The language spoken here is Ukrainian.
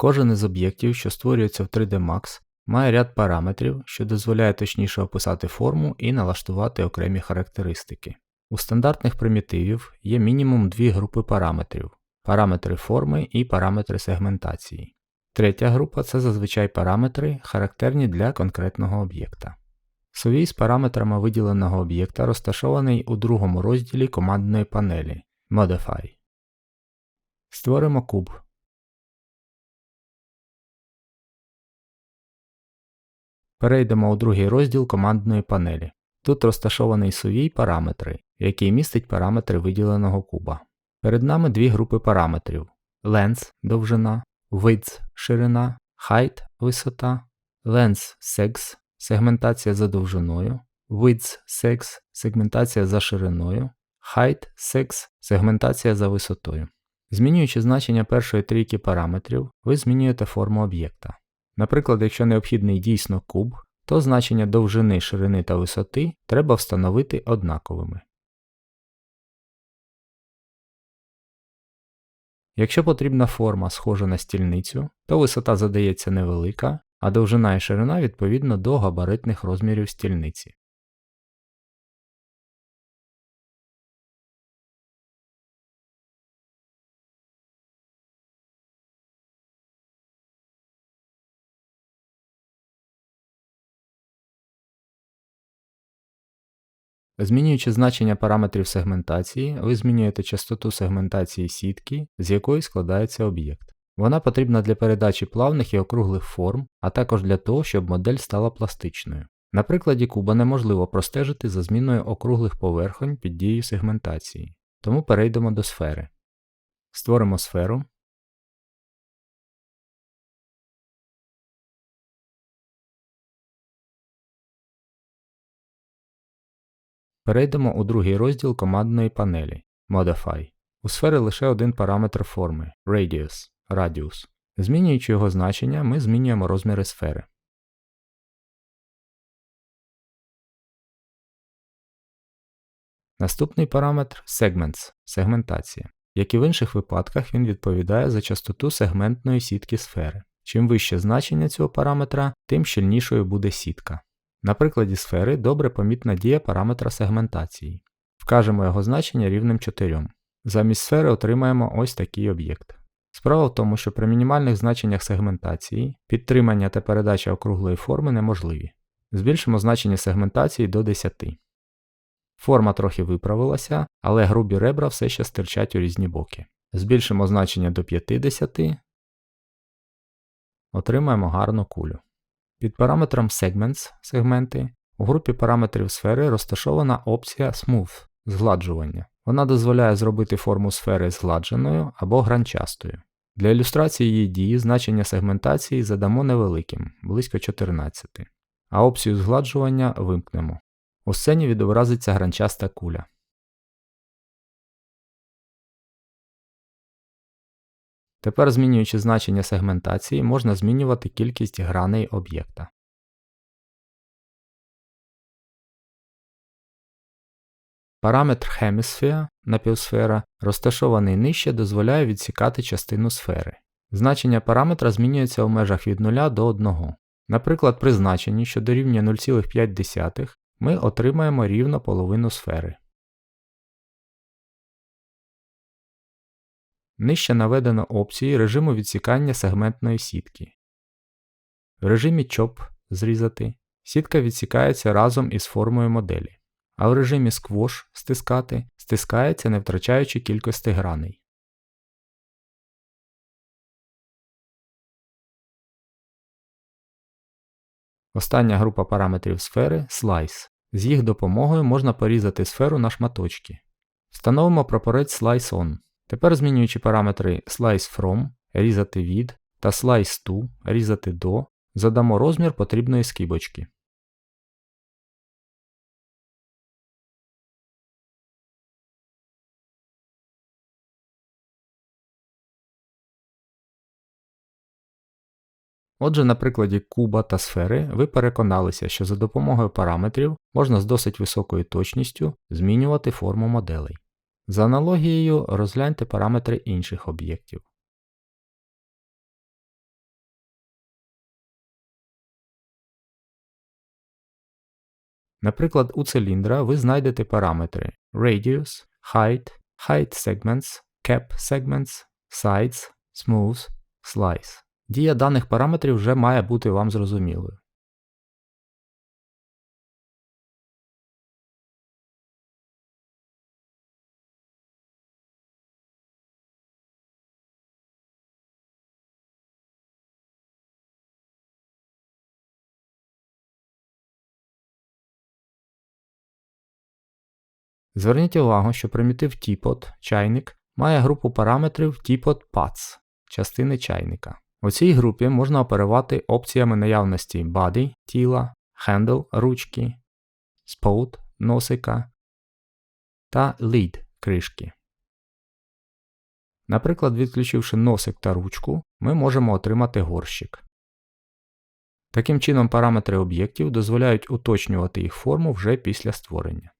Кожен із об'єктів, що створюється в 3D Max, має ряд параметрів, що дозволяє точніше описати форму і налаштувати окремі характеристики. У стандартних примітивів є мінімум дві групи параметрів параметри форми і параметри сегментації. Третя група це зазвичай параметри, характерні для конкретного об'єкта. Сувій з параметрами виділеного об'єкта розташований у другому розділі командної панелі Modify. Створимо куб. Перейдемо у другий розділ командної панелі. Тут розташований сувій параметри, який містить параметри виділеного куба. Перед нами дві групи параметрів: length – довжина, width – ширина, height – висота, length – sex – сегментація за довжиною, width – sex – сегментація за шириною, height – sex – сегментація за висотою. Змінюючи значення першої трійки параметрів, ви змінюєте форму об'єкта. Наприклад, якщо необхідний дійсно куб, то значення довжини, ширини та висоти треба встановити однаковими. Якщо потрібна форма схожа на стільницю, то висота задається невелика, а довжина і ширина відповідно до габаритних розмірів стільниці. Змінюючи значення параметрів сегментації, ви змінюєте частоту сегментації сітки, з якої складається об'єкт. Вона потрібна для передачі плавних і округлих форм, а також для того, щоб модель стала пластичною. На прикладі куба неможливо простежити за зміною округлих поверхонь під дією сегментації, тому перейдемо до сфери. Створимо сферу. Перейдемо у другий розділ командної панелі Modify. У сфери лише один параметр форми Radius радіус. Змінюючи його значення, ми змінюємо розміри сфери. Наступний параметр Segments сегментація. Як і в інших випадках, він відповідає за частоту сегментної сітки сфери. Чим вище значення цього параметра, тим щільнішою буде сітка. На прикладі сфери добре помітна дія параметра сегментації. Вкажемо його значення рівним 4. Замість сфери отримаємо ось такий об'єкт. Справа в тому, що при мінімальних значеннях сегментації підтримання та передача округлої форми неможливі. Збільшимо значення сегментації до 10. Форма трохи виправилася, але грубі ребра все ще стирчать у різні боки. Збільшимо значення до 50. Отримаємо гарну кулю. Під параметром Segments сегменти у групі параметрів сфери розташована опція Smooth згладжування. Вона дозволяє зробити форму сфери згладженою або гранчастою. Для ілюстрації її дії значення сегментації задамо невеликим, близько 14, а опцію згладжування вимкнемо. У сцені відобразиться гранчаста куля. Тепер, змінюючи значення сегментації, можна змінювати кількість граней об'єкта. Параметр Hemisphere напівсфера, розташований нижче, дозволяє відсікати частину сфери. Значення параметра змінюється у межах від 0 до 1. Наприклад, при значенні, що дорівнює 0,5, ми отримаємо рівно половину сфери. Нижче наведено опції режиму відсікання сегментної сітки. В режимі Chop зрізати сітка відсікається разом із формою моделі а в режимі Squash стискати стискається, не втрачаючи кількості граней. Остання група параметрів сфери Slice. З їх допомогою можна порізати сферу на шматочки. Встановимо прапорець Slice On. Тепер змінюючи параметри Slice From, різати від та Slice To, різати до, задамо розмір потрібної скибочки. Отже, на прикладі куба та сфери ви переконалися, що за допомогою параметрів можна з досить високою точністю змінювати форму моделей. За аналогією розгляньте параметри інших об'єктів. Наприклад, у циліндра ви знайдете параметри Radius, Height, Height Segments, Cap Segments, Sides, Smooth, Slice. Дія даних параметрів вже має бути вам зрозумілою. Зверніть увагу, що примітив teapot, чайник, має групу параметрів teapot paths, частини чайника. У цій групі можна оперувати опціями наявності body, тіла, handle, ручки, spout, носика та lid кришки. Наприклад, відключивши носик та ручку, ми можемо отримати горщик. Таким чином параметри об'єктів дозволяють уточнювати їх форму вже після створення.